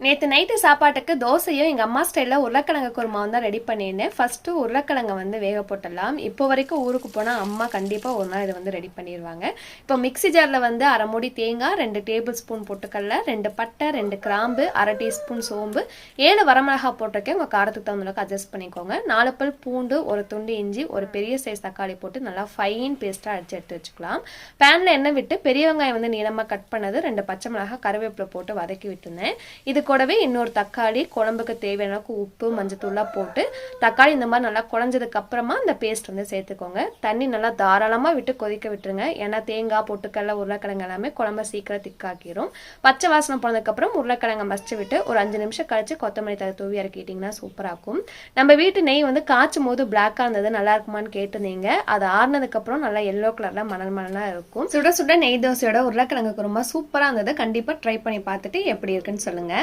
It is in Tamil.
நேற்று நைட்டு சாப்பாட்டுக்கு தோசையும் எங்கள் அம்மா ஸ்டைலில் உருளைக்கிழங்கு குருமாவும் தான் ரெடி பண்ணியிருந்தேன். ஃபஸ்ட்டு உருளைக்கிழங்கை வந்து வேக போட்டலாம் இப்போ வரைக்கும் ஊருக்கு போனால் அம்மா கண்டிப்பாக ஒரு நாள் இதை வந்து ரெடி பண்ணிடுவாங்க இப்போ மிக்ஸி ஜாரில் வந்து அரை மூடி தேங்காய் ரெண்டு டேபிள் ஸ்பூன் பொட்டுக்கடல ரெண்டு பட்டை ரெண்டு கிராம்பு அரை டீஸ்பூன் சோம்பு ஏழு வரமிளகா போட்டிருக்கேன். உங்கள் காரத்துக்கு தகுந்த அளவுக்கு அட்ஜஸ்ட் பண்ணிக்கோங்க. நாலு பல் பூண்டு ஒரு துண்டு இஞ்சி ஒரு பெரிய சைஸ் தக்காளி போட்டு நல்லா ஃபைன் பேஸ்ட்டாக அடிச்சு எடுத்து வச்சுக்கலாம். பேனில் எண்ணெய் விட்டு பெரிய வெங்காயம் வந்து நீளமாக கட் பண்ணது ரெண்டு பச்சை மிளகாய் கருவேப்பிலை போட்டு வதக்கி விட்டுருந்தேன். இது கூடவே இன்னொரு தக்காளி குழம்புக்கு தேவையான அளவுக்கு உப்பு மஞ்சத்தூள்லாம் போட்டு தக்காளி இந்த மாதிரி நல்லா குழஞ்சதுக்கு அப்புறமா இந்த பேஸ்ட் வந்து சேர்த்துக்கோங்க. தண்ணி நல்லா தாராளமாக விட்டு கொதிக்க விட்டுருங்க. ஏன்னா தேங்காய் பொட்டுக்கடல உருளைக்கிழங்கு எல்லாமே குழம்ப சீக்கிரம் திக்காக்கிரும் பச்சை வாசனை போனதுக்கப்புறம் உருளைக்கிழங்கை மசிச்சு விட்டு ஒரு அஞ்சு நிமிஷம் கழிச்சு கொத்தமல்லி தலை தூவி இறக்கிட்டிங்கன்னா சூப்பராக இருக்கும் நம்ம வீட்டு நெய் வந்து காய்ச்சும் போது பிளாக்காக இருந்தது நல்லா இருக்குமான்னு கேட்டிருந்தீங்க. அது ஆறுனதுக்கப்புறம் நல்லா எல்லோ கலரில் மணல் மணலாக இருக்கும். சுட சுட நெய் தோசையோட உருளைக்கிழங்கு குருமா சூப்பராக இருந்தது. கண்டிப்பாக ட்ரை பண்ணி பார்த்துட்டு எப்படி இருக்குன்னு சொல்லுங்கள்